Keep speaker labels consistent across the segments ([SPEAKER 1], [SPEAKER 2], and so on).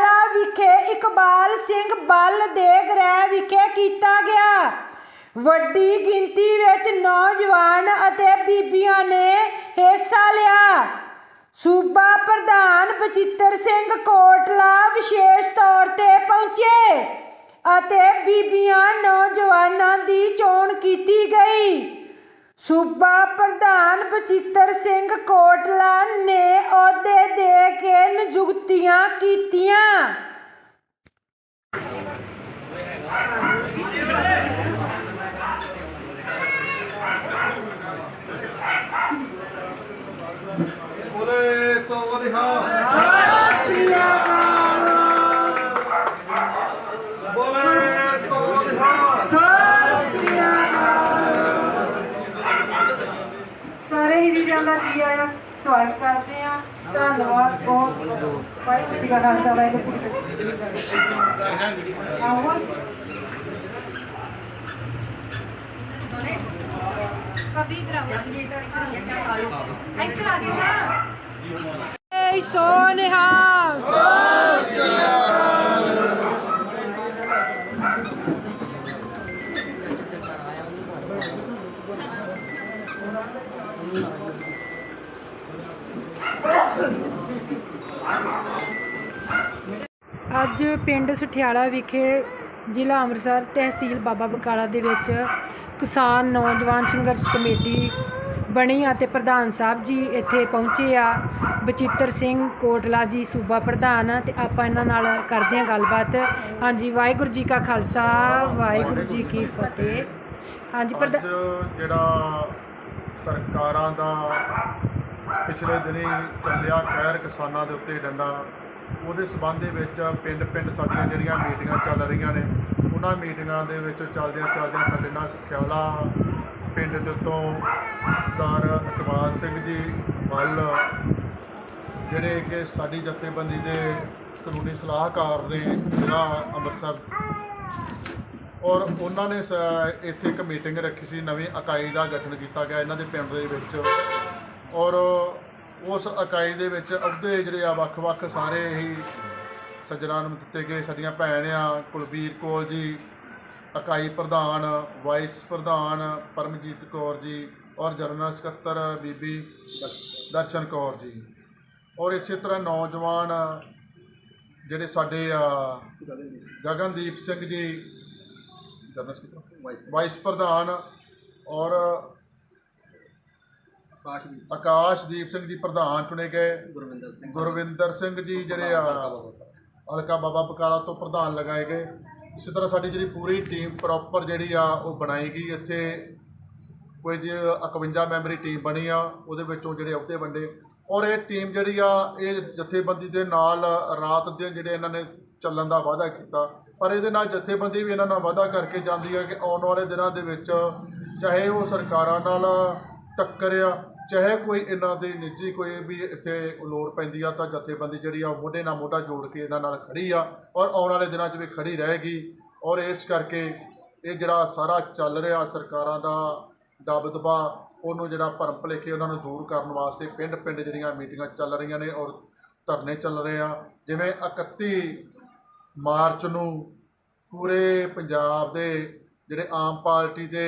[SPEAKER 1] ਸਠਿਆਲਾ ਵਿਖੇ ਇਕਬਾਲ ਸਿੰਘ ਬੱਲ ਦੇ ਗ੍ਰਹਿ ਵਿਖੇ ਕੀਤਾ ਗਿਆ। ਵੱਡੀ ਗਿਣਤੀ ਵਿੱਚ ਨੌਜਵਾਨ ਅਤੇ ਬੀਬੀਆਂ ਨੇ ਹਿੱਸਾ ਲਿਆ। ਸੂਬਾ ਪ੍ਰਧਾਨ ਬਚਿੱਤਰ ਸਿੰਘ ਕੋਟਲਾ ਵਿਸ਼ੇਸ਼ ਤੌਰ ਤੇ ਪਹੁੰਚੇ ਅਤੇ ਬੀਬੀਆਂ ਨੌਜਵਾਨਾਂ ਦੀ ਚੋਣ ਕੀਤੀ ਗਈ। ਸੂਬਾ ਪ੍ਰਧਾਨ ਬਚਿੱਤਰ ਸਿੰਘ ਕੋਟਲਾ ਨੇ ਅਹੁਦੇ ਦੇ ਕੇ ਨਿਯੁਕਤੀਆਂ ਕੀਤੀਆਂ।
[SPEAKER 2] ਬੋਲੇ ਸੋ ਰਿਹਾ ਬੋਲੇ
[SPEAKER 1] ਸਾਰੇ ਹੀ ਵੀਰਾਂ ਦਾ ਜੀ ਆਇਆ, ਸਵਾਗਤ ਕਰਦੇ ਆ, ਧੰਨਵਾਦ ਬਹੁਤ ਵਾਹਿਗੁਰੂ ਜੀ ਕਾ ਖਾਲਸਾ ਵਾਹਿਗੁਰੂ ਜੀ ਕੀ ਫਤਿਹ ਆਓ। ਕਬੀ ਕਰਾਓ। ਇੱਥੇ ਆ ਜਿਓ ਨਾ। ਏ ਸੋਨਿਹਾ। ਅੱਜ ਪਿੰਡ ਸਠਿਆਲਾ ਵਿਖੇ ਜ਼ਿਲ੍ਹਾ ਅੰਮ੍ਰਿਤਸਰ ਤਹਿਸੀਲ ਬਾਬਾ ਬਕਾਲਾ ਦੇ ਵਿੱਚ ਕਿਸਾਨ, ਨੌਜਵਾਨ ਸੰਘਰਸ਼ ਕਮੇਟੀ ਬਣੀ ਅਤੇ ਪ੍ਰਧਾਨ ਸਾਹਿਬ ਜੀ ਇੱਥੇ ਪਹੁੰਚੇ ਆ। ਬਚਿੱਤਰ ਸਿੰਘ ਕੋਟਲਾ ਜੀ ਸੂਬਾ ਪ੍ਰਧਾਨ ਤੇ ਆਪਾਂ ਇਹਨਾਂ ਨਾਲ ਕਰਦੇ ਹਾਂ ਗੱਲਬਾਤ। ਹਾਂਜੀ, ਵਾਹਿਗੁਰੂ ਜੀ ਕਾ ਖਾਲਸਾ, ਵਾਹਿਗੁਰੂ ਜੀ ਕੀ ਫਤਿਹ। ਹਾਂਜੀ ਪ੍ਰਧਾਨ
[SPEAKER 2] ਜਿਹੜਾ ਸਰਕਾਰਾਂ ਦਾ ਪਿਛਲੇ ਦਿਨੀ ਚੱਲਿਆ ਖੈਰ ਕਿਸਾਨਾਂ ਦੇ ਉੱਤੇ ਡੰਡਾ। ਉਹਦੇ ਸਬੰਧ ਦੇ ਵਿੱਚ ਪਿੰਡ ਪਿੰਡ ਸਾਡੀਆਂ ਜਿਹੜੀਆਂ ਮੀਟਿੰਗਾਂ ਚੱਲ ਰਹੀਆਂ ਨੇ, ਉਹਨਾਂ ਮੀਟਿੰਗਾਂ ਦੇ ਵਿੱਚ ਚੱਲਦਿਆਂ ਚੱਲਦਿਆਂ ਸਾਡੇ ਨਾਲ ਸਠਿਆਲਾ ਪਿੰਡ ਦੇ ਉੱਤੋਂ ਸਰਦਾਰ ਇਕਬਾਲ ਸਿੰਘ ਜੀ ਵੱਲ ਜਿਹੜੇ ਕਿ ਸਾਡੀ ਜਥੇਬੰਦੀ ਦੇ ਕਾਨੂੰਨੀ ਸਲਾਹਕਾਰ ਨੇ ਜ਼ਿਲ੍ਹਾ ਅੰਮ੍ਰਿਤਸਰ। ਔਰ ਉਹਨਾਂ ਨੇ ਸ- ਇੱਥੇ ਇੱਕ ਮੀਟਿੰਗ ਰੱਖੀ ਸੀ, ਨਵੀਂ ਇਕਾਈ ਦਾ ਗਠਨ ਕੀਤਾ ਗਿਆ ਇਹਨਾਂ ਦੇ ਪਿੰਡ ਦੇ ਵਿੱਚ। ਔਰ ਉਸ ਇਕਾਈ ਦੇ ਵਿੱਚ ਅਹੁਦੇ ਜਿਹੜੇ ਆ, ਵੱਖ-ਵੱਖ ਸਾਰੇ ਹੀ ਸੱਜਣਾਂ ਨੂੰ ਦਿੱਤੇ ਗਏ। ਸਾਡੀਆਂ ਭੈਣ ਆ, ਕੁਲਬੀਰ ਕੌਰ ਜੀ, ਇਕਾਈ ਪ੍ਰਧਾਨ, ਵਾਈਸ ਪ੍ਰਧਾਨ ਪਰਮਜੀਤ ਕੌਰ ਜੀ ਔਰ ਜਨਰਲ ਸਕੱਤਰ ਬੀਬੀ ਦਰਸ਼ਨ ਕੌਰ ਜੀ। ਔਰ ਇਸੇ ਤਰ੍ਹਾਂ ਨੌਜਵਾਨ ਜਿਹੜੇ ਸਾਡੇ ਆ, ਗਗਨਦੀਪ ਸਿੰਘ ਜੀ, ਜਨਰਲ ਸਕੱਤਰ, ਵਾਈਸ ਪ੍ਰਧਾਨ ਔਰ
[SPEAKER 3] ਕਾਸ਼ਦੀਪ
[SPEAKER 2] ਆਕਾਸ਼ਦੀਪ ਸਿੰਘ। ਜੀ ਪ੍ਰਧਾਨ ਚੁਣੇ ਗਏ।
[SPEAKER 3] ਗੁਰਵਿੰਦਰ ਸਿੰਘ।
[SPEAKER 2] ਗੁਰਵਿੰਦਰ ਸਿੰਘ ਜੀ ਜਿਹੜੇ ਆ ਹਲਕਾ ਬਾਬਾ ਬਕਾਲਾ। ਤੋਂ ਪ੍ਰਧਾਨ ਲਗਾਏ ਗਏ। ਇਸੇ ਤਰ੍ਹਾਂ ਸਾਡੀ ਜਿਹੜੀ ਪੂਰੀ ਟੀਮ ਪ੍ਰੋਪਰ ਜਿਹੜੀ ਆ ਉਹ ਬਣਾਈ ਗਈ। ਇੱਥੇ ਕੋਈ ਜੀ 51 ਮੈਂਬਰੀ ਟੀਮ ਬਣੀ ਆ ਉਹਦੇ ਵਿੱਚੋਂ ਜਿਹੜੇ ਅਹੁਦੇ ਵੰਡੇ। ਔਰ ਇਹ ਟੀਮ ਜਿਹੜੀ ਆ ਇਹ ਜਥੇਬੰਦੀ ਦੇ ਨਾਲ ਰਾਤ ਦਿਨ ਜਿਹੜੇ ਇਹਨਾਂ ਨੇ ਚੱਲਣ ਦਾ ਵਾਅਦਾ ਕੀਤਾ। ਪਰ ਇਹਦੇ ਨਾਲ ਜਥੇਬੰਦੀ ਵੀ ਇਹਨਾਂ ਨਾਲ ਵਾਅਦਾ ਕਰਕੇ ਜਾਂਦੀ ਹੈ ਕਿ ਆਉਣ ਵਾਲੇ ਦਿਨਾਂ ਦੇ ਵਿੱਚ ਚਾਹੇ ਉਹ ਸਰਕਾਰਾਂ ਨਾਲ ਟੱਕਰ ਆ ਚਾਹੇ ਕੋਈ ਇਹਨਾਂ ਦੇ ਨਿੱਜੀ ਕੋਈ ਵੀ ਇੱਥੇ ਲੋੜ ਪੈਂਦੀ ਆ ਤਾਂ ਜਥੇਬੰਦੀ ਜਿਹੜੀ ਆ ਮੋਢੇ ਨਾਲ ਮੋਢਾ ਜੋੜ ਕੇ ਇਹਨਾਂ ਨਾਲ ਖੜੀ ਆ ਔਰ ਆਉਣ ਵਾਲੇ ਦਿਨਾਂ 'ਚ ਵੀ ਖੜੀ ਰਹੇਗੀ ਔਰ ਇਸ ਕਰਕੇ ਇਹ ਜਿਹੜਾ ਸਾਰਾ ਚੱਲ ਰਿਹਾ ਸਰਕਾਰਾਂ ਦਾ ਦਬਦਬਾ, ਉਹਨੂੰ ਜਿਹੜਾ ਭਰਮ ਭਲੇਖੇ ਉਹਨਾਂ ਨੂੰ ਦੂਰ ਕਰਨ ਵਾਸਤੇ ਪਿੰਡ ਪਿੰਡ ਜਿਹੜੀਆਂ ਮੀਟਿੰਗਾਂ ਚੱਲ ਰਹੀਆਂ ਨੇ ਔਰ ਧਰਨੇ ਚੱਲ ਰਹੇ ਆ, ਜਿਵੇਂ 31 ਮਾਰਚ ਨੂੰ ਪੂਰੇ ਪੰਜਾਬ ਦੇ ਜਿਹੜੇ ਆਮ ਪਾਰਟੀ ਦੇ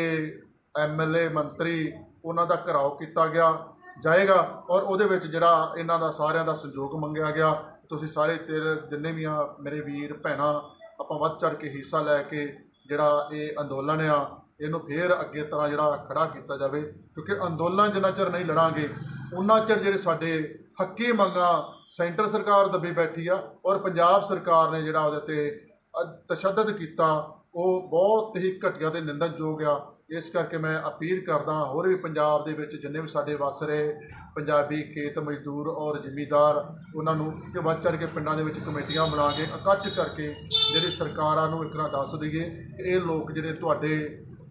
[SPEAKER 2] ਐਮਐਲਏ ਮੰਤਰੀ ਉਹਨਾਂ ਦਾ ਘਰਾਓ ਕੀਤਾ ਗਿਆ, ਜਾਏਗਾ ਔਰ ਉਹਦੇ ਵਿੱਚ ਜਿਹੜਾ ਇਹਨਾਂ ਦਾ ਸਾਰਿਆਂ ਦਾ ਸਹਿਯੋਗ ਮੰਗਿਆ ਗਿਆ। ਤੁਸੀਂ ਸਾਰੇ ਤੇਰੇ ਜਿੰਨੇ ਵੀ ਆ ਮੇਰੇ ਵੀਰ, ਭੈਣਾਂ, ਆਪਾਂ ਵੱਧ ਚੜ ਕੇ ਹਿੱਸਾ ਲੈ ਕੇ ਜਿਹੜਾ ਇਹ ਅੰਦੋਲਨ ਆ, ਇਹਨੂੰ ਫੇਰ ਅੱਗੇ ਤਰ੍ਹਾਂ ਜਿਹੜਾ ਖੜਾ ਕੀਤਾ ਜਾਵੇ, ਕਿਉਂਕਿ ਅੰਦੋਲਨ ਜਿੰਨਾ ਚਿਰ ਨਹੀਂ ਲੜਾਂਗੇ ਉਹਨਾਂ ਚਿਰ ਜਿਹੜੇ ਸਾਡੇ ਹੱਕੀ ਮੰਗਾਂ ਸੈਂਟਰ ਸਰਕਾਰ ਦੱਬੀ ਬੈਠੀ ਆ ਔਰ ਪੰਜਾਬ ਸਰਕਾਰ ਨੇ ਜਿਹੜਾ ਉਹਦੇ ਤੇ ਤਸ਼ੱਦਦ ਕੀਤਾ, ਉਹ ਬਹੁਤ ਹੀ ਘਟੀਆ ਤੇ ਨਿੰਦਨਯੋਗ ਆ। ਇਸ ਕਰਕੇ ਮੈਂ ਅਪੀਲ ਕਰਦਾ ਹੋਰ ਵੀ ਪੰਜਾਬ ਦੇ ਵਿੱਚ ਜਿੰਨੇ ਵੀ ਸਾਡੇ ਵਸ ਰਹੇ ਪੰਜਾਬੀ ਖੇਤ ਮਜ਼ਦੂਰ ਔਰ ਜ਼ਿਮੀਂਦਾਰ, ਉਹਨਾਂ ਨੂੰ ਕਿ ਵੱਧ ਚੜ੍ਹ ਕੇ ਪਿੰਡਾਂ ਦੇ ਵਿੱਚ ਕਮੇਟੀਆਂ ਬਣਾ ਕੇ ਇਕੱਠ ਕਰਕੇ ਜਿਹੜੀ ਸਰਕਾਰਾਂ ਨੂੰ ਇੱਕ ਨਾ ਦੱਸ ਦਈਏ ਕਿ ਇਹ ਲੋਕ ਜਿਹੜੇ ਤੁਹਾਡੇ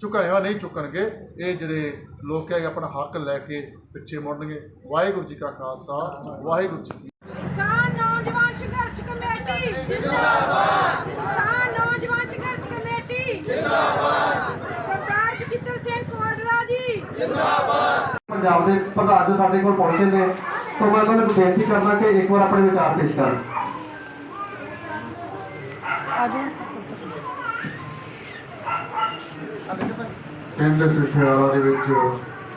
[SPEAKER 2] ਝੁਕਾਇਆ ਨਹੀਂ ਚੁੱਕਣਗੇ, ਇਹ ਜਿਹੜੇ ਲੋਕ ਹੈ ਆਪਣਾ ਹੱਕ ਲੈ ਕੇ ਪਿੱਛੇ ਮੁੜਨਗੇ। ਵਾਹਿਗੁਰੂ ਜੀ ਕਾ ਖਾਲਸਾ, ਵਾਹਿਗੁਰੂ ਜੀ
[SPEAKER 1] ਕਿਸਾਨ ਨੌਜਵਾਨ ਸੰਘਰਸ਼ ਕਮੇਟੀ, ਜਿੰਦਾਬਾਦ। ਕਿਸਾਨ ਨੌਜਵਾਨ ਸੰਘਰਸ਼ ਕਮੇਟੀ, ਜਿੰਦਾਬਾਦ ਸਰਦਾਰ ਬਚਿੱਤਰ ਸਿੰਘ ਕੋਟਲਾ ਜੀ ਜਿੰਦਾਬਾਦ।
[SPEAKER 3] ਪੰਜਾਬ ਦੇ ਪ੍ਰਧਾਨ ਜੋ ਸਾਡੇ ਕੋਲ ਪਹੁੰਚੇ ਨੇ ਤੋਂ ਮੈਂ ਤੁਹਾਨੂੰ ਇੱਕ ਬੇਨਤੀ ਕਰਨਾ ਕਿ ਇੱਕ ਵਾਰ ਆਪਣੇ ਵਿਚਾਰ ਪੇਸ਼ ਕਰਨ।
[SPEAKER 1] ਆਜੋ।
[SPEAKER 2] ਪਿੰਡ ਸਿੱਖਿਆਲਾ ਦੇ ਵਿੱਚ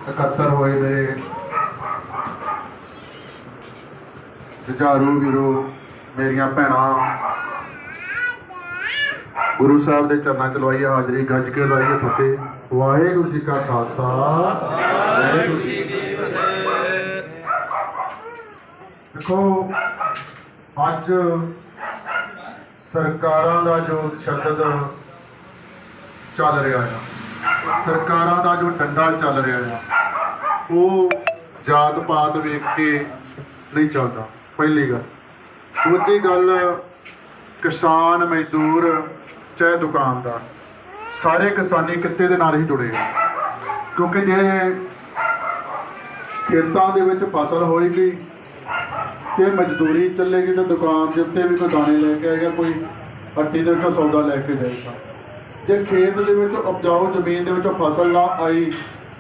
[SPEAKER 2] ਇਕੱਤਰ ਹੋਏ ਮੇਰੇ ਜੁਝਾਰੂ ਵੀਰੋ ਮੇਰੀਆਂ ਭੈਣਾਂ ਗੁਰੂ ਸਾਹਿਬ ਦੇ ਚਰਨਾਂ ਚ ਲਵਾਈਏ, ਹਾਜ਼ਰੀ ਗੱਜ ਕੇ ਲਵਾਈਏ ਫਤਿਹ ਵਾਹਿਗੁਰੂ ਜੀ ਕਾ ਖਾਲਸਾ। ਵਾਹਿਗੁਰੂ ਜੀ ਕੀ ਫਤਿਹ। ਦੇਖੋ, ਅੱਜ ਸਰਕਾਰਾਂ ਦਾ ਜੋ ਤਸ਼ੱਦਦ ਚੱਲ ਰਿਹਾ ਹੈ ਸਰਕਾਰਾਂ ਦਾ ਜੋ ਡੰਡਾ ਚੱਲ ਰਿਹਾ ਹੈ ਉਹ ਜਾਤ ਪਾਤ ਵੇਖ ਕੇ ਨਹੀਂ ਚੱਲਦਾ। ਪਹਿਲੀ ਗੱਲ। ਦੂਜੀ ਗੱਲ, ਕਿਸਾਨ ਮਜ਼ਦੂਰ ਚਾਹੇ ਦੁਕਾਨਦਾਰ। ਸਾਰੇ ਕਿਸਾਨੀ ਕਿੱਤੇ ਦੇ ਨਾਲ ਹੀ ਜੁੜੇ ਆ। ਕਿਉਂਕਿ ਜੇ ਖੇਤਾਂ ਦੇ ਵਿੱਚ ਫਸਲ ਹੋਏਗੀ ਤੇ ਮਜ਼ਦੂਰੀ ਚੱਲੇਗੀ ਤਾਂ ਦੁਕਾਨ ਦੇ ਉੱਤੇ ਵੀ ਕੋਈ ਦਾਣੇ ਲੈ ਕੇ ਆਏਗਾ, ਕੋਈ ਹੱਟੀ ਦੇ ਵਿੱਚੋਂ ਸੌਦਾ ਲੈ ਕੇ ਜਾਏਗਾ। ਜੇ ਖੇਤ ਦੇ ਵਿੱਚ ਉਪਜਾਊ ਜ਼ਮੀਨ ਦੇ ਵਿੱਚੋਂ ਫਸਲ ਨਾ ਆਈ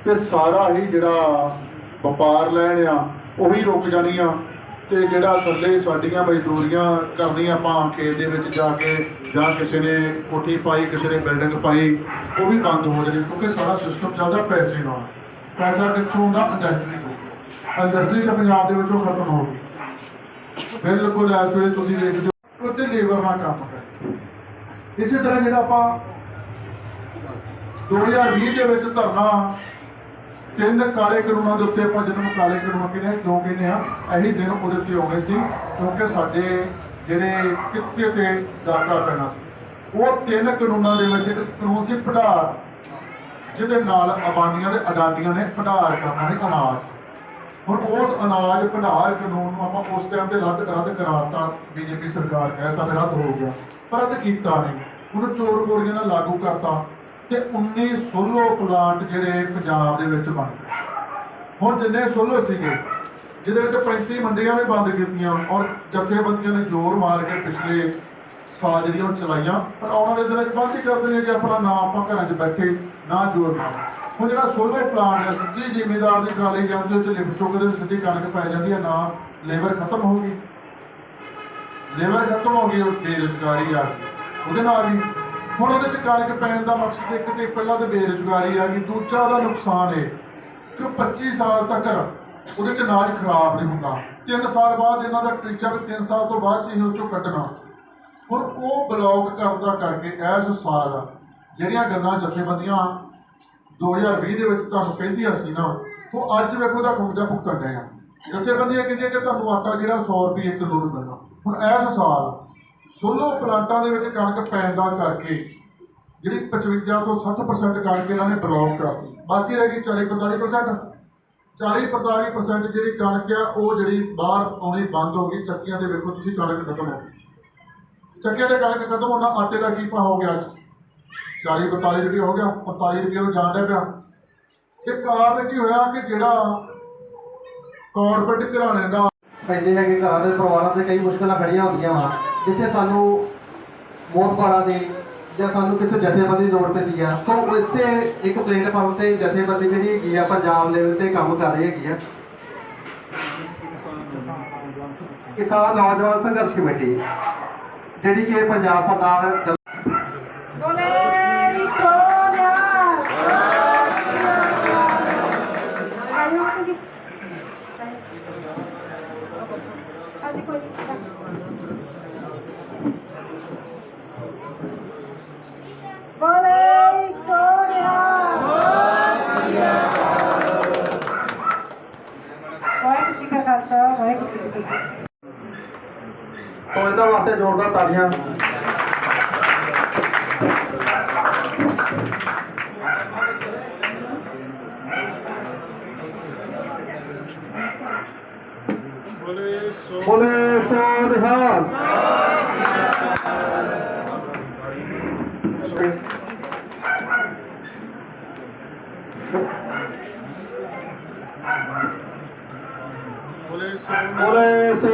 [SPEAKER 2] ਤੇ ਸਾਰਾ ਹੀ ਜਿਹੜਾ ਵਪਾਰ ਲੈਣ ਆ, ਉਹ ਵੀ ਰੁਕ ਜਾਣੀ ਆ ਤੇ ਜਿਹੜਾ ਥੱਲੇ ਸਾਡੀਆਂ ਮਜ਼ਦੂਰੀਆਂ ਕਰਨੀਆਂ ਆਪਾਂ ਖੇਤ ਦੇ ਵਿੱਚ ਜਾ ਕੇ ਜਾਂ ਕਿਸੇ ਨੇ ਕੋਠੀ ਪਾਈ, ਕਿਸੇ ਨੇ ਬਿਲਡਿੰਗ ਪਾਈ, ਉਹ ਵੀ ਬੰਦ ਹੋ ਜਾਣੀ, ਕਿਉਂਕਿ ਸਾਰਾ ਸਿਸਟਮ ਚੱਲਦਾ ਪੈਸੇ ਨਾਲ। ਪੈਸਾ ਕਿੱਥੋਂ ਆਉਂਦਾ ਇੰਡਸਟਰੀ ਤੋਂ। ਇੰਡਸਟਰੀ ਤਾਂ ਪੰਜਾਬ ਦੇ ਵਿੱਚੋਂ ਖਤਮ ਹੋ ਗਈ। ਬਿਲਕੁਲ ਇਸ ਵੇਲੇ ਤੁਸੀਂ ਵੇਖਦੇ ਹੋ ਉੱਤੇ ਲੇਬਰ ਨਾਲ ਕੰਮ ਕਰ ਇਸੇ ਤਰ੍ਹਾਂ ਜਿਹੜਾ ਆਪਾਂ 2020 ਦੇ ਵਿੱਚ ਧਰਨਾ, ਤਿੰਨ ਕਾਲੇ ਕਾਨੂੰਨਾਂ ਦੇ ਉੱਤੇ ਆਪਾਂ ਜਿਹਨਾਂ ਨੂੰ ਕਾਲੇ ਕਾਨੂੰਨ ਕਹਿੰਦੇ ਆ ਕਿਉਂ ਕਹਿੰਦੇ ਆ ਇਹੀ ਦਿਨ ਉਹਦੇ ਉੱਤੇ ਹੋ ਗਏ ਸੀ, ਕਿਉਂਕਿ ਸਾਡੇ ਜਿਹੜੇ ਕਿੱਤੇ ਤੇ ਡਾਕਾ ਪੈਣਾ ਸੀ। ਉਹ ਤਿੰਨ ਕਾਨੂੰਨਾਂ ਦੇ ਵਿੱਚ ਕਾਨੂੰਨ ਸੀ ਪੜਾਰ ਜਿਹਦੇ ਨਾਲ ਆਬਾਦੀਆਂ ਦੇ ਅਡਾਡੀਆਂ ਨੇ ਪੜਾਰ ਕਰਨਾ ਸੀ, ਅਨਾਜ। ਹੁਣ ਉਸ ਅਨਾਜ, ਭੰਡਾਰ ਕਾਨੂੰਨ ਨੂੰ ਆਪਾਂ ਉਸ ਟਾਈਮ ਤੇ ਰੱਦ ਰੱਦ ਕਰਾਤਾ ਬੀਜੇਪੀ ਸਰਕਾਰ ਕਹਿੰਦਾ ਫਿਰ ਰੱਦ ਹੋ ਗਿਆ, ਪਰ ਰੱਦ ਕੀਤਾ ਨਹੀਂ। ਉਹਨੂੰ ਚੋਰ ਮੋਰੀਆਂ ਨਾਲ ਲਾਗੂ ਕਰਤਾ ਤੇ 19 ਸੋਲੋ ਪਲਾਂਟ ਜਿਹੜੇ ਪੰਜਾਬ ਦੇ ਵਿੱਚ ਬਣ ਗਏ। ਹੁਣ ਜਿੰਨੇ ਸੋਲੋ ਸੀਗੇ ਜਿਹਦੇ ਵਿੱਚ 35 ਮੰਡੀਆਂ ਵੀ ਬੰਦ ਕੀਤੀਆਂ ਔਰ ਜਥੇਬੰਦੀਆਂ ਨੇ ਜ਼ੋਰ ਮਾਰ ਕੇ ਪਿਛਲੇ ਸਾਲ ਜਿਹੜੀਆਂ ਉਹ ਚਲਾਈਆਂ, ਪਰ ਆਉਣ ਵਾਲੇ ਦਿਨਾਂ 'ਚ ਬੰਦ ਹੀ ਕਰ ਦੇਣੇ ਕਿ ਆਪਣਾ ਨਾ ਆਪਾਂ ਘਰਾਂ 'ਚ ਬੈਠੇ ਨਾ ਜ਼ੋਰ ਮਾਰ। ਹੁਣ ਜਿਹੜਾ ਸੋਲਰ ਪਲਾਂਟ ਹੈ, ਸੱਚੀ ਜ਼ਿਮੀਦਾਰ ਦੀ ਟਰਾਲੀ ਜਾਂਦੀ ਉਹ 'ਚ ਲਿਫਟ ਚੁੱਕਦੇ ਸਿੱਧੀ ਕਣਕ ਪੈ ਜਾਂਦੀ ਹੈ, ਨਾ ਲੇਬਰ ਖਤਮ ਹੋ ਗਈ। ਲੇਬਰ ਖਤਮ ਹੋ ਗਈ, ਉਹ ਬੇਰੁਜ਼ਗਾਰੀ ਆ ਗਈ, ਉਹਦੇ ਨਾਲ ਵੀ। ਹੁਣ ਉਹਦੇ ਚ ਕਣਕ ਪੈਣ ਦਾ ਮਕਸਦ ਇੱਕ ਤੇ ਪਹਿਲਾਂ ਤੇ ਬੇਰੁਜ਼ਗਾਰੀ ਆ ਗਈ, ਦੂਜਾ ਉਹਦਾ ਨੁਕਸਾਨ ਹੈ ਕਿ ਉਹ 25 ਸਾਲ ਤੱਕ ਉਹਦੇ ਚ ਅਨਾਜ ਖਰਾਬ ਨਹੀਂ ਹੁੰਦਾ। 3 ਸਾਲ ਬਾਅਦ ਇਹਨਾਂ ਦਾ ਟੀਚਾ ਵੀ 3 ਸਾਲ ਤੋਂ ਬਾਅਦ ਚ ਹੀ ਚੋਂ ਕੱਢਣਾ। ਹੁਣ ਉਹ ਬਲੌਕ ਕਰਦਾ ਕਰਕੇ ਇਸ ਸਾਲ ਜਿਹੜੀਆਂ ਗੱਲਾਂ ਜਥੇਬੰਦੀਆਂ 2020 ਦੇ ਵਿੱਚ ਤੁਹਾਨੂੰ ਕਹਿੰਦੀਆਂ ਸੀ ਨਾ, ਉਹ ਅੱਜ ਵੇਖੋ ਦਾ ਖੁੰਝਾ ਭੁਗਤਣ ਡਏ ਆ ਜਥੇਬੰਦੀਆਂ ਕਹਿੰਦੀਆਂ ਕਿ ਤੁਹਾਨੂੰ ਆਟਾ ਜਿਹੜਾ 100 ਰੁਪਏ ਕਿਲੋ ਨੂੰ ਮਿਲਣਾ। ਹੁਣ ਇਸ ਸਾਲ ਸੋਲੋ ਪਲਾਂਟਾਂ ਦੇ ਵਿੱਚ ਕਣਕ ਪੈਣ ਦਾ ਕਰਕੇ ਜਿਹੜੀ 55 ਤੋਂ 60% ਕਣਕ ਇਹਨਾਂ ਨੇ ਬਲੌਕ ਕਰਤੀ। ਬਾਕੀ ਰਹਿ ਗਈ 40 45% 40 45% ਜਿਹੜੀ ਕਣਕ ਆ, ਉਹ ਜਿਹੜੀ ਬਾਹਰ ਆਉਣੀ ਬੰਦ ਹੋ ਗਈ, ਚੱਕੀਆਂ ਦੇ ਵੇਖੋ ਤੁਸੀਂ ਕਣਕ ਖਤਮ ਹੋ ਗਈ। ਚੱਕੀਆਂ ਦੇ ਕਣਕ ਖਤਮ ਹੋਣਾ ਆਟੇ ਦਾ ਕੀ ਭਾਅ ਹੋ ਗਿਆ ਅੱਜ? 40 42 ਰੁਪਏ ਹੋ ਗਿਆ 45 ਰੁਪਏ ਨੂੰ ਜਾਣ ਡਿਆ ਪਿਆ। ਇਹ ਕਾਰਨ ਕੀ ਹੋਇਆ ਕਿ ਜਿਹੜਾ ਕਾਰਪੋਰੇਟ ਘਰਾਣੇ ਦਾ
[SPEAKER 3] ਪੈਂਦੇ ਹੈਗੇ ਘਰਾਂ ਦੇ ਪਰਿਵਾਰਾਂ 'ਤੇ ਕਈ ਮੁਸ਼ਕਲਾਂ ਖੜੀਆਂ ਹੁੰਦੀਆਂ ਵਾ। ਜਿੱਥੇ ਸਾਨੂੰ ਮੋਤਬਾਰਾਂ ਦੀ ਜਾਂ ਸਾਨੂੰ ਕਿਸੇ ਜਥੇਬੰਦੀ ਦੀ ਲੋੜ ਪੈਂਦੀ ਆ? ਸੋ ਇਸੇ ਇੱਕ ਪਲੇਟਫਾਰਮ ਤੇ ਜਥੇਬੰਦੀ ਜਿਹੜੀ ਹੈਗੀ ਆ, ਪੰਜਾਬ ਲੈਵਲ ਤੇ ਕੰਮ ਕਰ ਰਹੀ ਹੈਗੀ ਆ। ਕਿਸਾਨ ਨੌਜਵਾਨ ਸੰਘਰਸ਼ ਕਮੇਟੀ, ਜਿਹੜੀ ਕਿ ਪੰਜਾਬ ਸਰਕਾਰ ਵਾਸਤੇ ਜ਼ੋਰਦਾਰ ਤਾਲੀਆਂ
[SPEAKER 2] ਬੋਲੇ ਸੋ
[SPEAKER 3] ਨਿਹਾਲ।
[SPEAKER 2] ਬੋਲੇ ਸੋ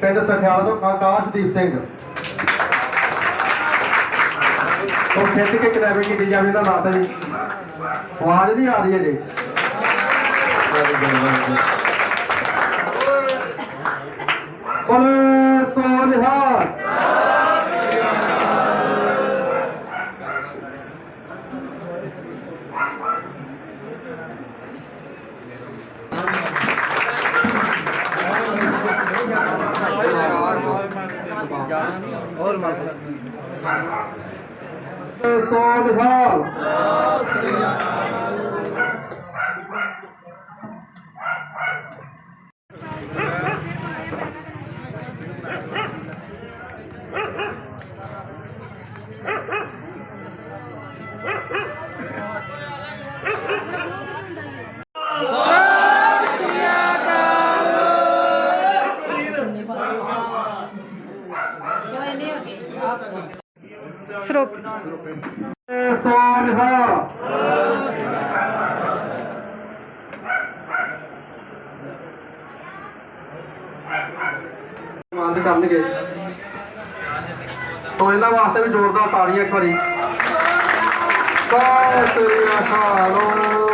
[SPEAKER 3] ਪਿੰਡ ਸਠਿਆਲਾ ਤੋਂ ਆਕਾਸ਼ਦੀਪ ਸਿੰਘ। ਉਹ ਖਿੱਚ ਕੇ ਕਨੈਵੇ ਕੀਤੀ ਜਾਵੇ ਦਾ ਨਾਂ ਤੇ ਜੀ। ਆਵਾਜ਼ ਨਹੀਂ ਆ ਰਹੀ ਹੈ ਜੀ ਬੋਲੇ ਸੋ
[SPEAKER 1] ਸਰੋਪ।
[SPEAKER 3] ਬੋਲੇ ਸੋ ਕਰਨਗੇ। ਤੋਂ ਇਹਨਾਂ ਵਾਸਤੇ ਵੀ ਜ਼ੋਰਦਾਰ ਤਾੜੀਆਂ ਇੱਕ ਵਾਰੀ। ਸਤਿ ਸ੍ਰੀ ਅਕਾਲ।